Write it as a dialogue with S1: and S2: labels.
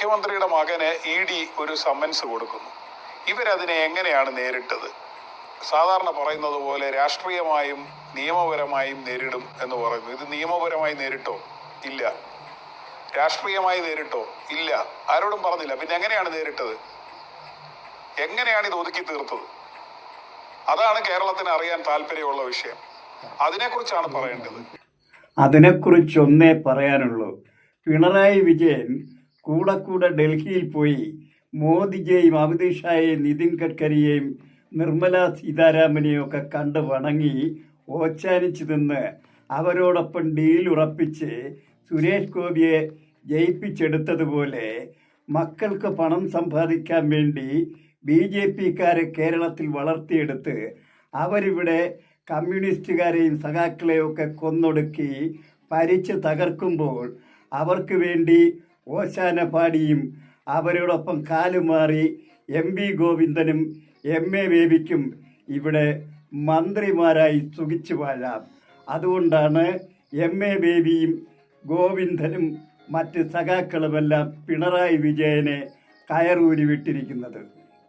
S1: മുഖ്യമന്ത്രിയുടെ മകന് E D ഒരു സമ്മൻസ് കൊടുക്കുന്നു. ഇവരതിനെ എങ്ങനെയാണ് നേരിട്ടത്? സാധാരണ പറയുന്നത് പോലെ രാഷ്ട്രീയമായും നിയമപരമായും നേരിടും എന്ന് പറയുന്നു. ഇത് നിയമപരമായി നേരിട്ടോ? ഇല്ല. രാഷ്ട്രീയമായി നേരിട്ടോ? ഇല്ല. ആരോടും പറഞ്ഞില്ല. പിന്നെ എങ്ങനെയാണ് നേരിട്ടത്? എങ്ങനെയാണ് ഇത് ഒതുക്കി തീർത്തത്? അതാണ് കേരളത്തിന് അറിയാൻ താല്പര്യമുള്ള വിഷയം. അതിനെക്കുറിച്ചാണ് പറയേണ്ടത്.
S2: അതിനെക്കുറിച്ചൊന്നേ പറയാനുള്ളൂ. പിണറായി വിജയൻ കൂടെ കൂടെ ഡൽഹിയിൽ പോയി മോദിജിയെയും അമിത് ഷായെയും നിതിൻ ഗഡ്കരിയെയും നിർമ്മല സീതാരാമനെയും ഒക്കെ കണ്ട് വണങ്ങി ഓച്ചാനിച്ച് നിന്ന് അവരോടൊപ്പം ഡീൽ ഉറപ്പിച്ച് സുരേഷ് ഗോപിയെ ജയിപ്പിച്ചെടുത്തതുപോലെ മക്കൾക്ക് പണം സമ്പാദിക്കാൻ വേണ്ടി ബി ജെ പിക്കാരെ കേരളത്തിൽ വളർത്തിയെടുത്ത് അവരിവിടെ കമ്മ്യൂണിസ്റ്റുകാരെയും സഖാക്കളെയും ഒക്കെ കൊന്നൊടുക്കി പരിച്ച് തകർക്കുമ്പോൾ അവർക്ക് വേണ്ടി ഓശാന പാടിയും അവരോടൊപ്പം കാലുമാറി എം വി ഗോവിന്ദനും എം എ ബേബിക്കും ഇവിടെ മന്ത്രിമാരായി സുഖിച്ചു വാഴാം. അതുകൊണ്ടാണ് എം എ ബേബിയും ഗോവിന്ദനും മറ്റ് സഖാക്കളുമെല്ലാം പിണറായി വിജയനെ കയറൂരി വിട്ടിരിക്കുന്നത്.